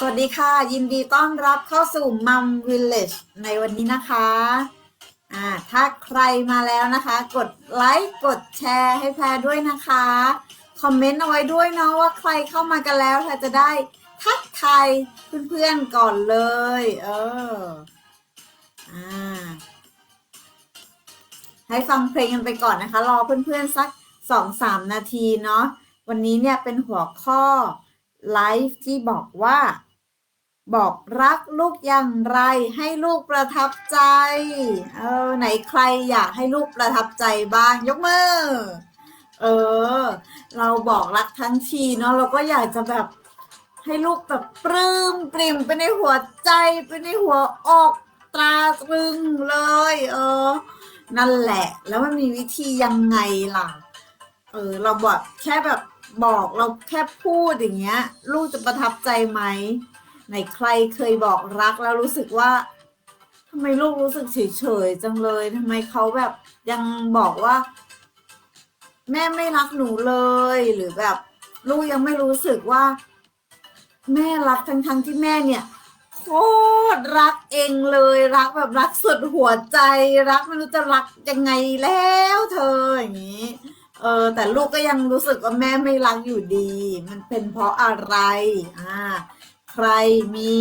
สวัสดีค่ะ ยินดีต้อนรับเข้าสู่มัมวิลเลจในวันนี้นะคะอ่าถ้าใครมาแล้วนะคะ กดไลค์กดแชร์ให้แพรด้วยนะคะ คอมเมนต์เอาไว้ด้วยเนาะว่าใครเข้ามากันแล้วแพรจะได้ทักทายเพื่อนๆก่อนเลย เอออ่าให้ฟังเพลงกันไปก่อนนะคะ รอเพื่อนๆสักสองสามนาทีเนาะวันนี้เนี่ยเป็นหัวข้อไลฟ์ที่บอกว่า บอกรักลูกอย่างไรให้ลูกประทับใจ เออ ไหนใครอยากให้ลูกประทับใจบ้างยกมือ เออ เราบอกรักทั้งทีเนาะเราก็อยากจะแบบให้ลูกแบบปลื้มปริ่มไปในหัวใจไปในหัวอกตราตรึงเลย เออ นั่นแหละ แล้วมันมีวิธียังไงล่ะ เออ เราบอกแค่แบบบอกเราแค่พูดอย่างเงี้ย ลูกจะประทับใจไหม ไหนใครเคยบอกรักแล้วรู้สึกว่าทำไมลูกรู้สึกเฉยๆจังเลยทำไมเขาแบบยังบอกว่า แม่ไม่รักหนูเลยหรือแบบลูกยังไม่รู้สึกว่า แม่รักทั้งๆที่แม่เนี่ยโคตรรักเองเลยรักแบบรักสุดหัวใจรักไม่รู้จะรักยังไงแล้วเธออย่างนี้ เออ แต่ลูกก็ยังรู้สึกว่าแม่ไม่รักอยู่ดี มันเป็นเพราะอะไร อ่า ใครมี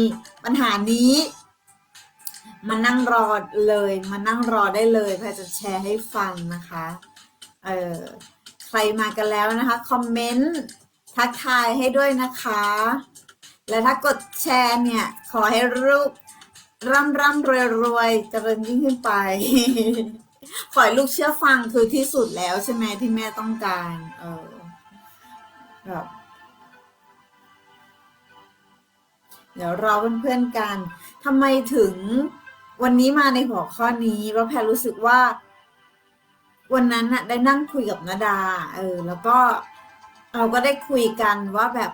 ปัญหานี้ มานั่งรอเลย มานั่งรอได้เลยแพรจะแชร์ให้ฟังนะคะ เออใครมากันแล้วนะคะ คอมเมนต์ ทักทายให้ด้วยนะคะ และถ้ากดแชร์เนี่ย ขอให้รูปร่ำร่ำรวยรวยเจริญยิ่งขึ้นไป ขอให้ลูกเชื่อฟังคือที่สุดแล้วใช่ไหมที่แม่ต้องการ เออแบบ เดี๋ยวรอเพื่อนๆกันทำไมถึงวันนี้มาในหัวข้อนี้เพราะแพรรู้สึกว่า วันนั้นน่ะได้นั่งคุยกับนาดา เออ แล้วก็เราก็ได้คุยกันว่าแบบ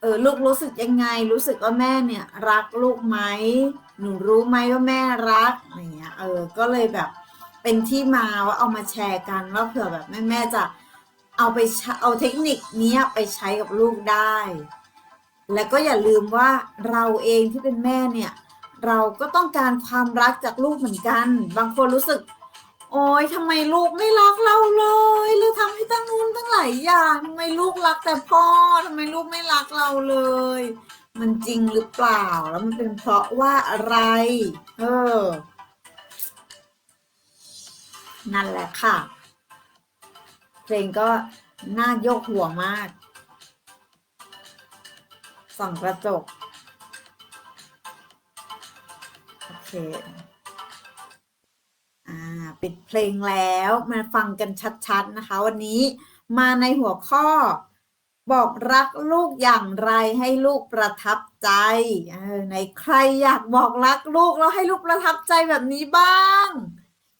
เออลูกรู้สึกยังไง รู้สึกว่าแม่เนี่ย รักลูกไหมหนูรู้ไหมว่าแม่รักอะไรเงี้ย เออ ก็เลยแบบเป็นที่มาว่าเอามาแชร์กันว่าเผื่อแบบแม่แม่ๆจะเอาไปเอาเทคนิคนี้ไปใช้กับลูกได้ และก็อย่าลืมว่าเราเองที่เป็นแม่เนี่ย เราก็ต้องการความรักจากลูกเหมือนกัน บางคนรู้สึก โอ๊ยทำไมลูกไม่รักเราเลยเราทำให้ตั้งนู้นตั้งหลายอย่างทำไมลูกรักแต่พ่อทำไมลูกไม่รักเราเลย มันจริงหรือเปล่าแล้วมันเป็นเพราะว่าอะไร เออ นั่นแหละค่ะ เพลงก็น่าโยกหัวมาก ส่องกระจก โอเคอ่าปิดเพลงแล้วมาฟังกันชัดๆนะคะ วันนี้มาในหัวข้อ บอกรักลูกอย่างไรให้ลูกประทับใจในใครอยากบอกรักลูกแล้วให้ลูกประทับใจแบบนี้บ้าง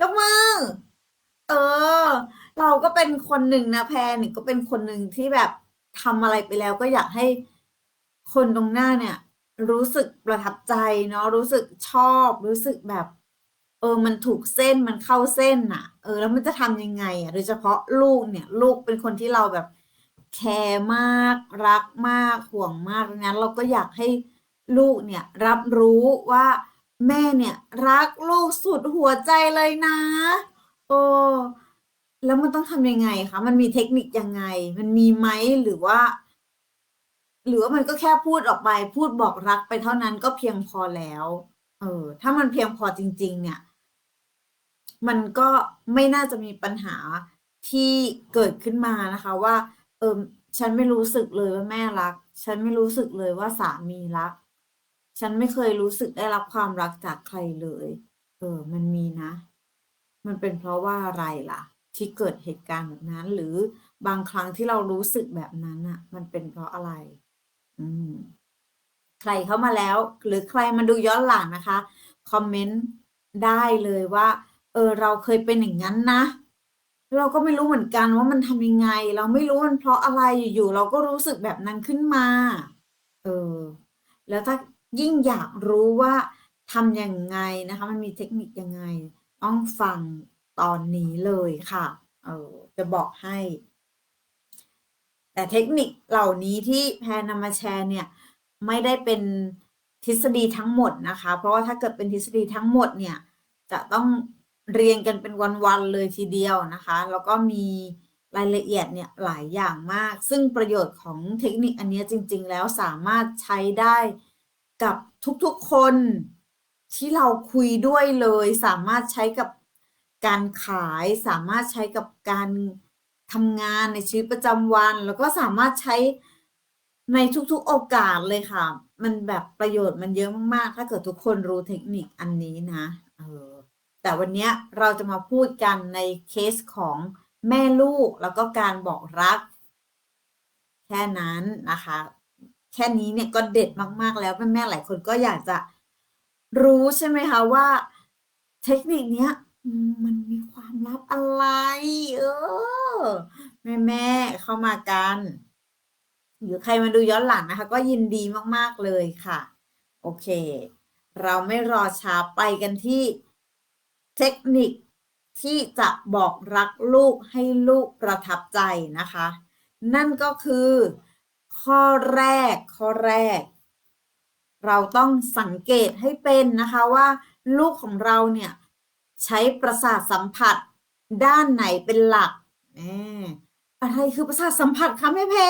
ยกมือเออ เราก็เป็นคนหนึ่งนะแพรนี่ก็เป็นคนหนึ่งที่แบบทำอะไรไปแล้วก็อยากให้ คนตรงหน้าเนี่ย รู้สึกประทับใจเนาะรู้สึกชอบ รู้สึกแบบ เออ มันถูกเส้นมันเข้าเส้นน่ะเออ แล้วมันจะทำยังไงอะโดยเฉพาะลูกเนี่ย ลูกเป็นคนที่เราแบบแคร์มาก รักมากห่วงมากดังนั้นเราก็อยากให้ลูกเนี่ย รับรู้ว่าแม่เนี่ย รักลูกสุดหัวใจเลยนะ โอ้แล้วมันต้องทำยังไงคะ มันมีเทคนิคยังไง มันมีไหมหรือว่า หรือว่ามันก็แค่พูดออกไป พูดบอกรักไปเท่านั้นก็เพียงพอแล้ว เออ ถ้ามันเพียงพอจริง ๆ เนี่ย มันก็ไม่น่าจะมีปัญหาที่เกิดขึ้นมานะคะว่า เออฉันไม่รู้สึกเลยว่าแม่รัก ฉันไม่รู้สึกเลยว่าสามีรัก ฉันไม่เคยรู้สึกได้รับความรักจากใครเลย เออ มันมีนะ มันเป็นเพราะว่าอะไรล่ะ ที่เกิดเหตุการณ์แบบนั้น หรือบางครั้งที่เรารู้สึกแบบนั้นอะ มันเป็นเพราะอะไร ใครเข้ามาแล้ว หรือใครมาดูย้อนหลังนะคะ คอมเมนต์ได้เลยว่า เออ เราเคยเป็นอย่างนั้นนะเราก็ไม่รู้เหมือนกันว่ามันทำยังไง เราไม่รู้มันเพราะอะไรอยู่ๆเราก็รู้สึกแบบนั้นขึ้นมา เออ แล้วถ้ายิ่งอยากรู้ว่าทำยังไงนะคะ มันมีเทคนิคยังไง ต้องฟังตอนนี้เลยค่ะ เออ จะบอกให้ แต่เทคนิคเหล่านี้ที่แพรนำมาแชร์เนี่ยไม่ได้เป็นทฤษฎีทั้งหมดนะคะ เพราะว่าถ้าเกิดเป็นทฤษฎีทั้งหมดเนี่ยจะต้องเรียนกันเป็นวันๆเลยทีเดียวนะคะ แล้วก็มีรายละเอียดเนี่ยหลายอย่างมาก ซึ่งประโยชน์ของเทคนิคอันนี้จริง ๆ แล้วสามารถใช้ได้กับทุกๆคนที่เราคุยด้วยเลย สามารถใช้กับการขาย สามารถใช้กับการ ทำงานในชีวิตประจำวัน แล้วก็สามารถใช้ในทุกๆโอกาสเลยค่ะ มันแบบประโยชน์มันเยอะมากๆ ถ้าเกิดทุกคนรู้เทคนิคอันนี้นะเออแต่วันนี้เราจะมาพูดกันในเคสของแม่ลูกแล้วก็การบอกรัก แค่นั้นนะคะ แค่นี้เนี่ยก็เด็ดมากๆแล้วแม่หลายคนก็อยากจะรู้ใช่ไหมคะว่า เทคนิคเนี้ยมันมีความลับอะไร เข้ามากัน หรือใครมาดูย้อนหลังนะคะ ก็ยินดีมากๆเลยค่ะ โอเค เราไม่รอช้าไปกันที่เทคนิคที่จะบอกรักลูกให้ลูกประทับใจนะคะ นั่นก็คือ ข้อแรกข้อแรก เราต้องสังเกตให้เป็นนะคะว่า ลูกของเราเนี่ย ใช้ประสาทสัมผัสด้านไหนเป็นหลักแหม อะไรคือประสาทสัมผัสคะแม่แพร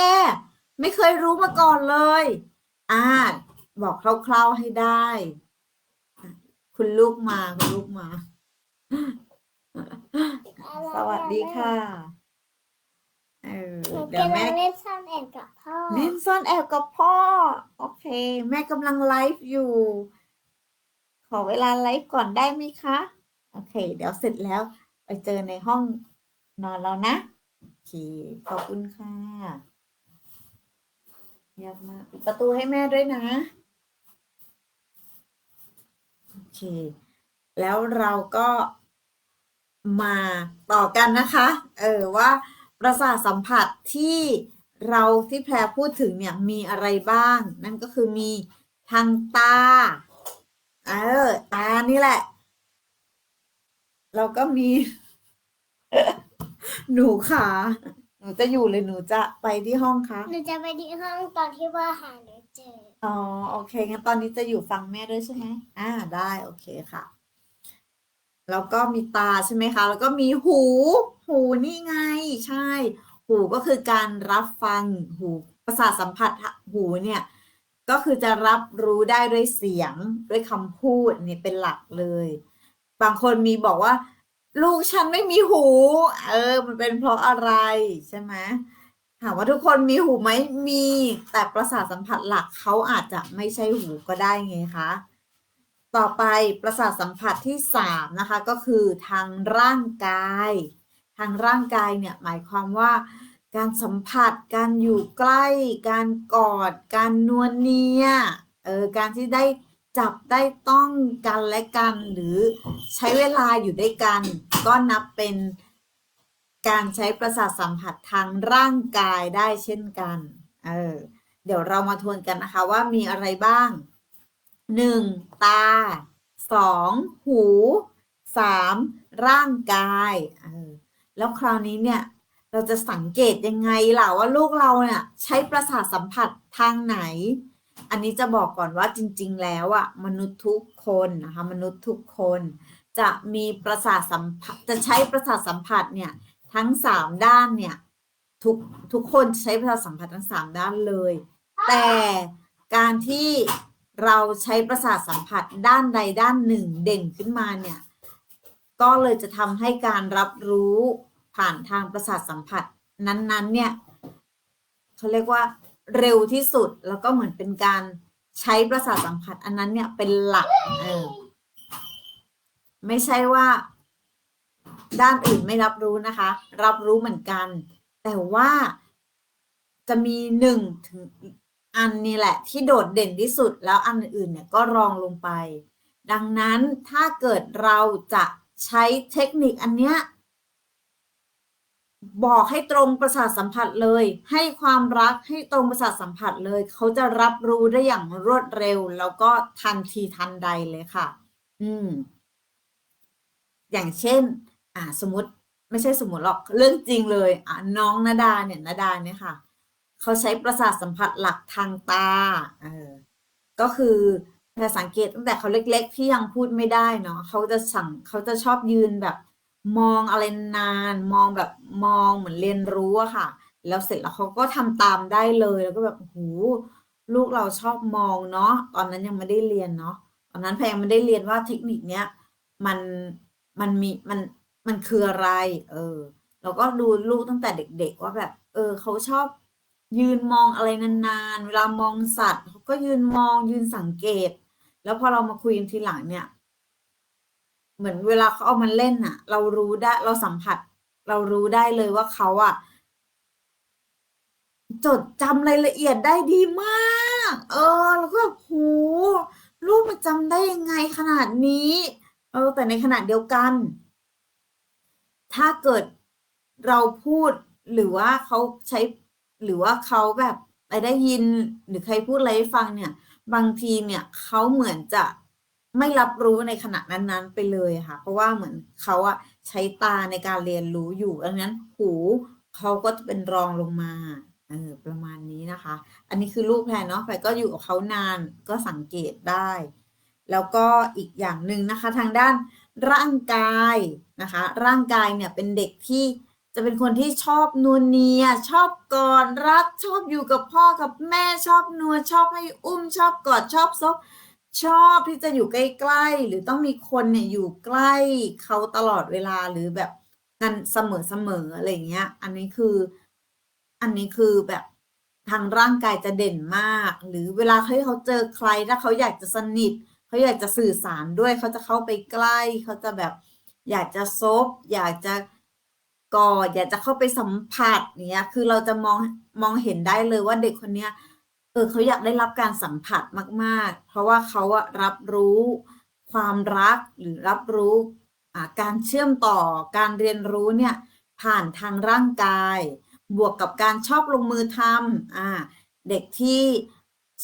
ไม่เคยรู้มาก่อนเลย อ่า บอกคร่าวๆให้ได้ คุณลูกมา คุณลูกมา สวัสดีค่ะ เออหนูเดี๋ยวกำลัแม่งเล่นซ่อนแอบกับพ่อ เล่นซ่อนแอบกับพ่อ โอเค แม่กำลังไลฟ์อยู่ ขอเวลาไลฟ์ก่อนได้ไหมคะ โอเค เดี๋ยวเสร็จแล้ว ไปเจอในห้องนอนแล้วนะโอ เค ขอบคุณค่ะเยี่ยมมากปิดประตูให้แม่ด้วยนะ โอเค แล้วเราก็มาต่อกันนะคะ เออว่าประสาทสัมผัสที่เราที่แพรพูดถึงเนี่ยมีอะไรบ้าง นั่นก็คือมีทางตา เออตานี่แหละ เราก็มี หนูค่ะหนูจะอยู่หรือหนูจะไปที่ห้องคะหนูจะไปที่ห้องตอนที่ว่าหาหนูเจอ อ๋อโอเคงั้นตอนนี้จะอยู่ฟังแม่ด้วยใช่ไหมอ่าได้โอเคค่ะ แล้วก็มีตาใช่ไหมคะ แล้วก็มีหู หูนี่ไง ใช่ หูก็คือการรับฟังหูประสาทสัมผัสหูเนี่ย ก็คือจะรับรู้ได้ด้วยเสียงด้วยคำพูดนี่เป็นหลักเลย บางคนมีบอกว่า ลูกฉันไม่มีหู เออ มันเป็นเพราะอะไรใช่ไหมถามว่าทุกคนมีหูไหมมี แต่ประสาทสัมผัสหลักเขาอาจจะไม่ใช่หูก็ได้ไงคะต่อไปประสาทสัมผัสที่สามนะคะ ก็คือทางร่างกาย ทางร่างกายเนี่ยหมายความว่า การสัมผัส การอยู่ใกล้ การกอด การนวลเนียเออการที่ได้ จับได้ต้องกันและกันหรือใช้เวลาอยู่ด้วยกัน ก็นับเป็นการใช้ประสาทสัมผัสทางร่างกายได้เช่นกัน เออ เดี๋ยวเรามาทวนกันนะคะว่ามีอะไรบ้างหนึ่งตาสองหูสามร่างกายเออแล้วคราวนี้เนี่ยเราจะสังเกตยังไงล่ะว่าลูกเราเนี่ยใช้ประสาทสัมผัสทางไหน อันนี้จะบอกก่อนว่าจริง ๆ แล้วอะมนุษย์ทุกคนนะคะมนุษย์ทุกคน จะมีประสาทสัมผัสจะใช้ประสาทสัมผัสเนี่ยทั้งสามด้านเนี่ยทุกทุกคนใช้ประสาทสัมผัสทั้งสามด้านเลย แต่การที่เราใช้ประสาทสัมผัสด้านใดด้านหนึ่งเด่นขึ้นมาเนี่ยก็เลยจะทำให้การรับรู้ผ่านทางประสาทสัมผัสนั้นๆเนี่ยเขาเรียกว่า เร็วที่สุด แล้วก็เหมือนเป็นการใช้ประสาทสัมผัสอันนั้นเนี่ยเป็นหลักเออไม่ใช่ว่า ด้านอื่นไม่รับรู้นะคะ รับรู้เหมือนกัน แต่ว่าจะมีหนึ่งถึงอันนี่แหละ ที่โดดเด่นที่สุดแล้วอันอื่นเนี่ยก็รองลงไป ดังนั้นถ้าเกิดเราจะใช้เทคนิคอันเนี้ย บอกให้ตรงประสาทสัมผัสเลย ให้ความรักให้ตรงประสาทสัมผัสเลย เขาจะรับรู้ได้อย่างรวดเร็ว แล้วก็ทันทีทันใดเลยค่ะ อืม อย่างเช่น อ่า สมมติไม่ใช่สมมติหรอกเรื่องจริงเลย อ่าน้องนาดาเนี่ยนาดาเนี่ยค่ะ เขาใช้ประสาทสัมผัสหลักทางตาเออก็คือแต่สังเกตตั้งแต่เขาเล็ก ๆ ที่ยังพูดไม่ได้เนาะเขาจะสั่งเขาจะชอบยืนแบบ มองอะไรนาน มองแบบมองเหมือนเรียนรู้อะค่ะ แล้วเสร็จแล้วเขาก็ทำตามได้เลย แล้วก็แบบ โอ้โหลูกเราชอบมองเนาะ ตอนนั้นยังไม่ได้เรียนเนาะ ตอนนั้นแพงไม่ได้เรียนว่าเทคนิคเนี้ยมัน มันมี มัน มันคืออะไร เออ เราก็ดูลูกตั้งแต่เด็ก ๆ ว่าแบบ เออ เขาชอบยืนมองอะไรนาน ๆ เวลามองสัตว์ เขาก็ยืนมอง ยืนสังเกต แล้วพอเรามาคุยกันทีหลังเนี่ย เหมือนเวลาเขาเอามาเล่นน่ะเรารู้ได้เราสัมผัส เรารู้ได้เลยว่าเขาอะจดจำรายละเอียดได้ดีมาก เออ แล้วก็แบบโหลูกมันจำได้ยังไงขนาดนี้ เออ แต่ในขณะเดียวกัน ถ้าเกิดเราพูดหรือว่าเขาใช้หรือว่าเขาแบบไปได้ยินหรือใครพูดอะไรให้ฟังเนี่ย บางทีเนี่ยเขาเหมือนจะ ไม่รับรู้ในขณะนั้นๆ ไปเลยค่ะ เพราะว่าเหมือนเขาอะใช้ตาในการเรียนรู้อยู่ดังนั้นหูเขาก็จะเป็นรองลงมาเออประมาณนี้นะคะ อันนี้คือลูกแพรเนาะแพรก็อยู่กับเขานานก็สังเกตได้ แล้วก็อีกอย่างหนึ่งนะคะ ทางด้านร่างกายนะคะ ร่างกายเนี่ยเป็นเด็กที่จะเป็นคนที่ชอบนัวเนีย ชอบกอดรักชอบอยู่กับพ่อกับแม่ชอบนัวชอบให้อุ้มชอบกอดชอบซบ ชอบที่จะอยู่ใกล้ๆ หรือต้องมีคนเนี่ยอยู่ใกล้เขาตลอดเวลาหรือแบบกันเสมอๆอะไรเงี้ย อันนี้คือ อันนี้คือแบบทางร่างกายจะเด่นมาก หรือเวลาเขาเขาเจอใครถ้าเขาอยากจะสนิทเขาอยากจะสื่อสารด้วยเขาจะเข้าไปใกล้ เขาจะแบบ อยากจะซบ อยากจะกอดอยากจะเข้าไปสัมผัสเนี้ย คือเราจะมองมองเห็นได้เลยว่าเด็กคนเนี้ย เออเขาอยากได้รับการสัมผัสมาก ๆ เพราะว่าเขาอะรับรู้ความรักหรือรับรู้การเชื่อมต่อการเรียนรู้เนี่ยผ่านทางร่างกาย บวกกับการชอบลงมือทำอ่าเด็กที่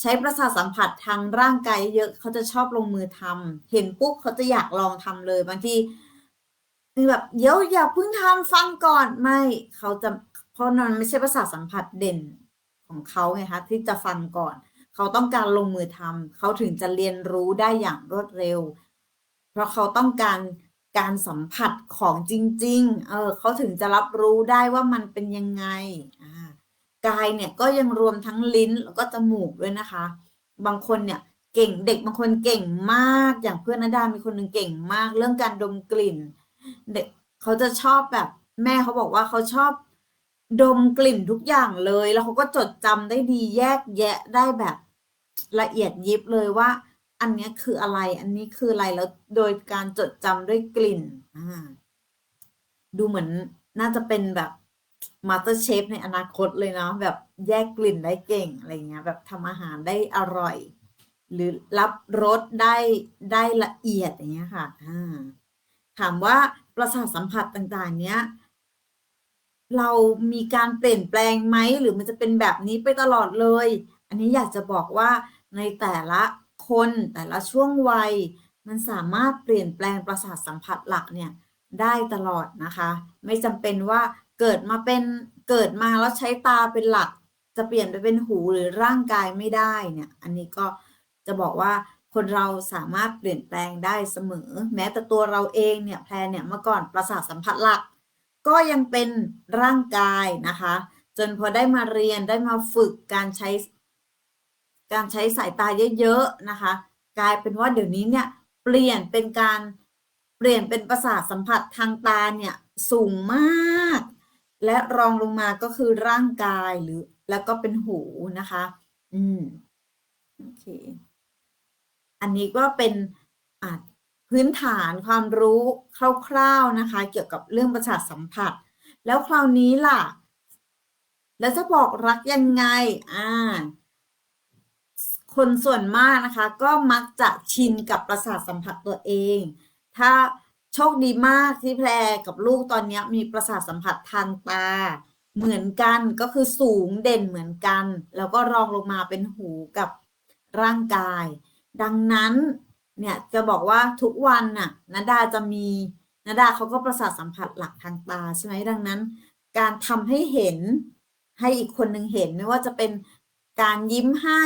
ใช้ประสาทสัมผัสทางร่างกายเยอะเขาจะชอบลงมือทำเห็นปุ๊บเขาจะอยากลองทำเลยบางทีคือแบบเดี๋ยวอย่าเพิ่งทำฟังก่อนไม่เขาจะเพราะนั้นไม่ใช่ประสาทสัมผัสเด่น ของเขาไงคะที่จะฟังก่อน เขาต้องการลงมือทำเขาถึงจะเรียนรู้ได้อย่างรวดเร็ว เพราะเขาต้องการการสัมผัสของจริง ๆ เออเขาถึงจะรับรู้ได้ว่ามันเป็นยังไงอ่ากายเนี่ยก็ยังรวมทั้งลิ้นแล้วก็จมูกด้วยนะคะ บางคนเนี่ยเก่งเด็กบางคนเก่งมากอย่างเพื่อนนาดามีคนหนึ่งเก่งมาก เรื่องการดมกลิ่น เด็กเขาจะชอบแบบ แม่เขาบอกว่าเขาชอบ ดมกลิ่นทุกอย่างเลย แล้วเขาก็จดจำได้ดีแยกแยะได้แบบละเอียดยิบเลยว่า อันนี้คืออะไร อันนี้คืออะไรแล้วโดยการจดจำด้วยกลิ่นดูเหมือนน่าจะเป็นแบบมาสเตอร์เชฟในอนาคตเลยเนาะแบบแยกกลิ่นได้เก่งอะไรเงี้ย แบบทำอาหารได้อร่อย หรือรับรสได้ได้ละเอียดอย่างเงี้ยค่ะถามว่าประสาทสัมผัสต่าง ๆ เนี้ย เรามีการเปลี่ยนแปลงไหม หรือมันจะเป็นแบบนี้ไปตลอดเลย อันนี้อยากจะบอกว่าในแต่ละคนแต่ละช่วงวัย มันสามารถเปลี่ยนแปลงประสาทสัมผัสหลักเนี่ยได้ตลอดนะคะ ไม่จำเป็นว่าเกิดมาเป็นเกิดมาแล้วใช้ตาเป็นหลัก จะเปลี่ยนไปเป็นหูหรือร่างกายไม่ได้เนี่ย อันนี้ก็จะบอกว่าคนเราสามารถเปลี่ยนแปลงได้เสมอ แม้แต่ตัวเราเองเนี่ยแพรเนี่ยเมื่อก่อนประสาทสัมผัสหลัก ก็ยังเป็นร่างกายนะคะ จนพอได้มาเรียนได้มาฝึกการใช้ การใช้สายตาเยอะๆนะคะ กลายเป็นว่าเดี๋ยวนี้เนี่ยเปลี่ยนเป็นการเปลี่ยนเป็นประสาทสัมผัสทางตาเนี่ยสูงมาก และรองลงมาก็คือร่างกายหรือแล้วก็เป็นหูนะคะ อืม โอเค อันนี้ก็เป็นอ่า พื้นฐานความรู้คร่าวๆนะคะ เกี่ยวกับเรื่องประสาทสัมผัส แล้วคราวนี้ล่ะ แล้วจะบอกรักยังไงอ่าคนส่วนมากนะคะ ก็มักจะชินกับประสาทสัมผัสตัวเอง ถ้าโชคดีมากที่แพรกับลูกตอนนี้มีประสาทสัมผัสทางตา เหมือนกันก็คือสูงเด่นเหมือนกัน แล้วก็รองลงมาเป็นหูกับร่างกาย ดังนั้น เนี่ยจะบอกว่าทุกวันน่ะนาดาจะมีนาดาเขาก็ประสาทสัมผัสหลักทางตาใช่ไหมดังนั้น การทำให้เห็นให้อีกคนหนึ่งเห็นไม่ว่าจะเป็นการยิ้มให้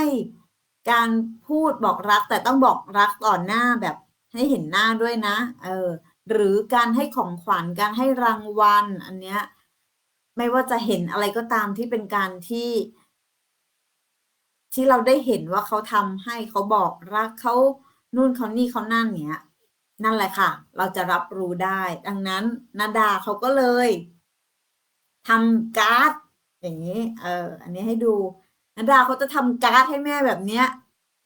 การพูดบอกรักแต่ต้องบอกรักต่อหน้าแบบให้เห็นหน้าด้วยนะ เออ หรือการให้ของขวัญการให้รางวัล อันเนี้ยไม่ว่าจะเห็นอะไรก็ตามที่เป็นการที่ ที่เราได้เห็นว่าเขาทำให้เขาบอกรักเขา นู่นเขานี่เขานั่นเนี้ย นั่นแหละค่ะ เราจะรับรู้ได้ ดังนั้นนาดาเขาก็เลยทำการ์ดอย่างนี้ เออ อันนี้ให้ดูนาดาเขาจะทำการ์ดให้แม่แบบเนี้ย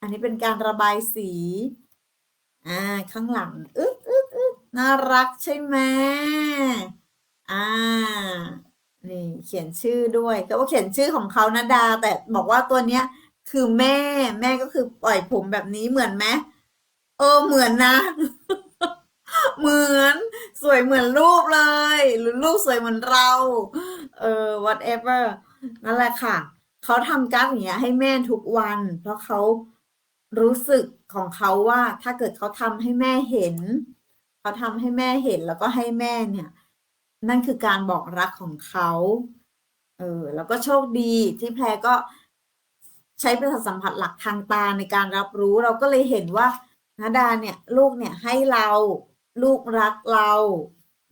อันนี้เป็นการระบายสี อ่า ข้างหลังอึ๊ดอึ๊ดอึ๊ดน่ารักใช่ไหมอ่า นี่เขียนชื่อด้วยก็ว่าเขียนชื่อของเขานะดา แต่บอกว่าตัวเนี้ย คือแม่ แม่ก็คือปล่อยผมแบบนี้เหมือนไหม เออเหมือนนะ เหมือนสวยเหมือนรูปเลย หรือรูปสวยเหมือนเรา เออ whatever นั่นแหละค่ะ เขาทำกราฟอย่างเงี้ย ให้แม่ทุกวัน เพราะเขารู้สึกของเขาว่า ถ้าเกิดเขาทำให้แม่เห็น เขาทำให้แม่เห็นแล้วก็ให้แม่เนี่ย นั่นคือการบอกรักของเขา เออ แล้วก็โชคดีที่แพรก็ใช้ประสาทสัมผัสหลักทางตาในการรับรู้ เราก็เลยเห็นว่า นาดาเนี่ยลูกเนี่ยให้เรา ลูกรักเรา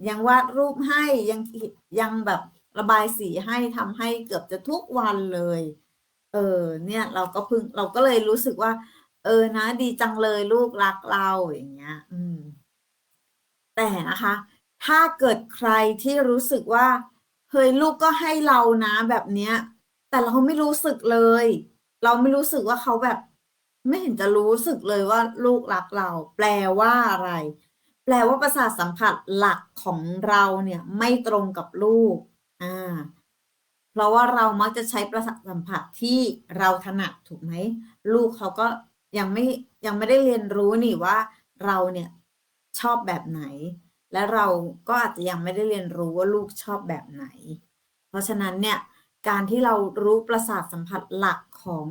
ยังวาดรูปให้ยังยังแบบระบายสีให้ทำให้เกือบจะทุกวันเลย เออเนี่ยเราก็พิ่งเราก็เลยรู้สึกว่า เออนะ ดีจังเลยลูกรักเราอย่างเงี้ย อืม แต่นะคะ ถ้าเกิดใครที่รู้สึกว่าเฮ้ยลูกก็ให้เรานะแบบเนี้ย แต่เราไม่รู้สึกเลย เราไม่รู้สึกว่าเขาแบบ ไม่เห็นจะรู้สึกเลยว่าลูกรักเรา แปลว่าอะไร แปลว่าประสาทสัมผัสหลักของเราเนี่ย ไม่ตรงกับลูกอ่าเพราะว่าเรามักจะใช้ประสาทสัมผัสที่เราถนัดถูกไหมลูกเขาก็ยังไม่ยังไม่ได้เรียนรู้นี่ว่าเราเนี่ยชอบแบบไหน และเราก็อาจจะยังไม่ได้เรียนรู้ว่าลูกชอบแบบไหน เพราะฉะนั้นเนี่ยการที่เรารู้ประสาทสัมผัสหลักของ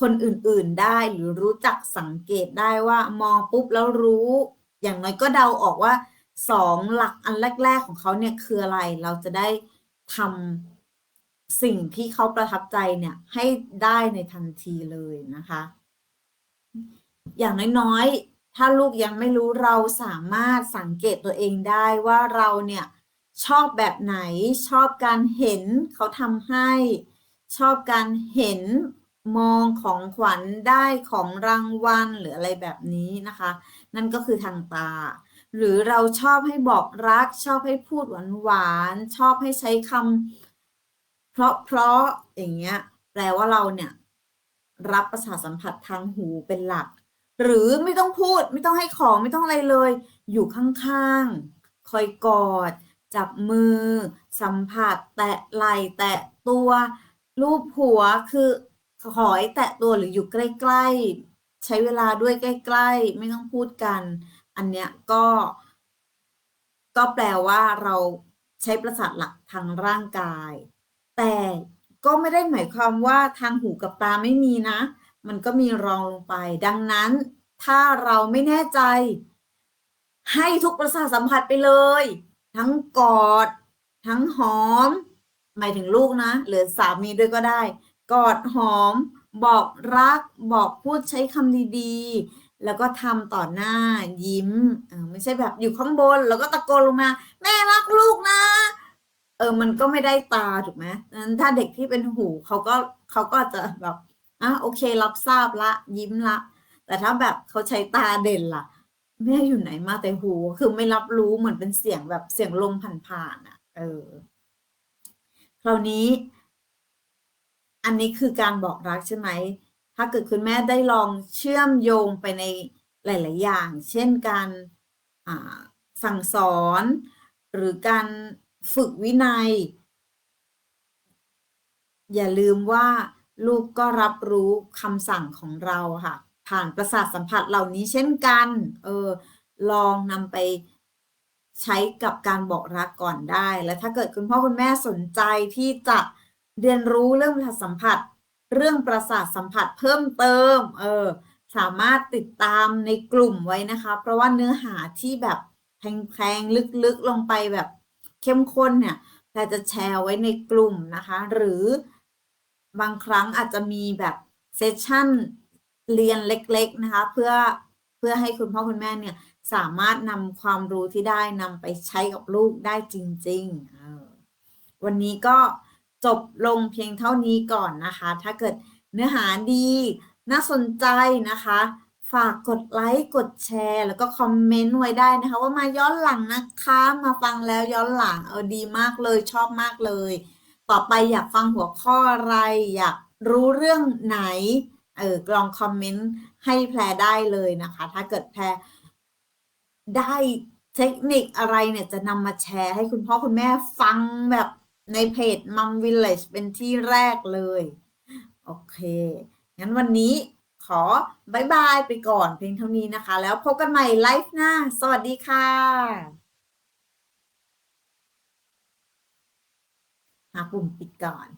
คนอื่นๆได้หรือรู้จักสังเกตได้ว่ามองปุ๊บแล้วรู้ อย่างน้อยก็เดาออกว่าสองหลักอันแรก ๆ ของเขาเนี่ยคืออะไร เราจะได้ทำสิ่งที่เขาประทับใจเนี่ยให้ได้ในทันทีเลยนะคะ อย่างน้อยๆ ถ้าลูกยังไม่รู้เราสามารถสังเกตตัวเองได้ว่าเราเนี่ยชอบแบบไหนชอบการเห็นเขาทำให้ ชอบการเห็น มองของขวัญได้ของรางวัลหรืออะไรแบบนี้นะคะ นั่นก็คือทางตา หรือเราชอบให้บอกรัก ชอบให้พูดหวานหวานชอบให้ใช้คำเพราะเพราะอย่างเงี้ยแปลว่าเราเนี่ย รับประสาทสัมผัสทางหูเป็นหลัก หรือไม่ต้องพูดไม่ต้องให้ของไม่ต้องอะไรเลย อยู่ข้างๆ คอยกอด จับมือ สัมผัส แตะไหล่แตะตัว รูปหัวคือ ขอให้แตะตัวหรืออยู่ใกล้ ๆ ใช้เวลาด้วยใกล้ ๆ ไม่ต้องพูดกัน อันเนี้ยก็ ก็แปลว่าเราใช้ประสาทหลักทางร่างกาย แต่ก็ไม่ได้หมายความว่าทางหูกับตาไม่มีนะ มันก็มีรองลงไป ดังนั้นถ้าเราไม่แน่ใจ ให้ทุกประสาทสัมผัสไปเลย ทั้งกอด ทั้งหอม หมายถึงลูกนะ หรือสามีด้วยก็ได้ กอดหอม บอกรัก บอกพูดใช้คำดีๆ แล้วก็ทำต่อหน้ายิ้มไม่ใช่แบบอยู่ข้างบน แล้วก็ตะโกนลงมา แม่รักลูกนะ เออมันก็ไม่ได้ตาถูกไหมนั้นถ้าเด็กที่เป็นหูเขาก็เขาก็จะแบบอะโอเครับทราบละ ยิ้มละ แต่ถ้าแบบเขาใช้ตาเด่นล่ะแม่อยู่ไหนมาแต่หูคือไม่รับรู้เหมือนเป็นเสียงแบบเสียงลมผ่านๆอะ เออ คราวนี้ อันนี้คือการบอกรักใช่ไหม ถ้าเกิดคุณแม่ได้ลองเชื่อมโยงไปในหลาย ๆ อย่าง เช่นการสั่งสอน หรือการฝึกวินัย อย่าลืมว่าลูกก็รับรู้คำสั่งของเราค่ะ ผ่านประสาทสัมผัสเหล่านี้เช่นกัน เออ ลองนำไปใช้กับการบอกรักก่อนได้ และถ้าเกิดคุณพ่อคุณแม่สนใจที่จะ เรียนรู้เรื่องประสาทสัมผัส เรื่องประสาทสัมผัสเพิ่มเติม เออ สามารถติดตามในกลุ่มไว้นะคะ เพราะว่าเนื้อหาที่แบบแพงๆลึกๆลงไปแบบเข้มข้นเนี่ยแต่จะแชร์ไว้ในกลุ่มนะคะ หรือบางครั้งอาจจะมีแบบเซสชั่นเรียนเล็ก ๆ นะคะ เพื่อเพื่อให้คุณพ่อคุณแม่เนี่ยสามารถนำความรู้ที่ได้นำไปใช้กับลูกได้จริง ๆ วันนี้ก็ จบลงเพียงเท่านี้ก่อนนะคะ ถ้าเกิดเนื้อหาดีน่าสนใจนะคะ ฝากกดไลค์กดแชร์ แล้วก็คอมเมนต์ไว้ได้นะคะ ว่ามาย้อนหลังนะคะ มาฟังแล้วย้อนหลังเออดีมากเลยชอบมากเลย ต่อไปอยากฟังหัวข้ออะไร อยากรู้เรื่องไหนเออลองคอมเมนต์ให้แพรได้เลยนะคะ ถ้าเกิดแพรได้เทคนิคอะไรเนี่ยจะนำมาแชร์ให้คุณพ่อคุณแม่ฟังแบบ ในเพจ m ั m Village เป็นที่แรกเลย โอเค งั้นวันนี้ขอบายบายไปก่อนเพียงเท่านี้นะคะ แล้วพบกันใหม่ไลฟ์หน้า สวัสดีค่ะ หาปุ่มปิดก่อน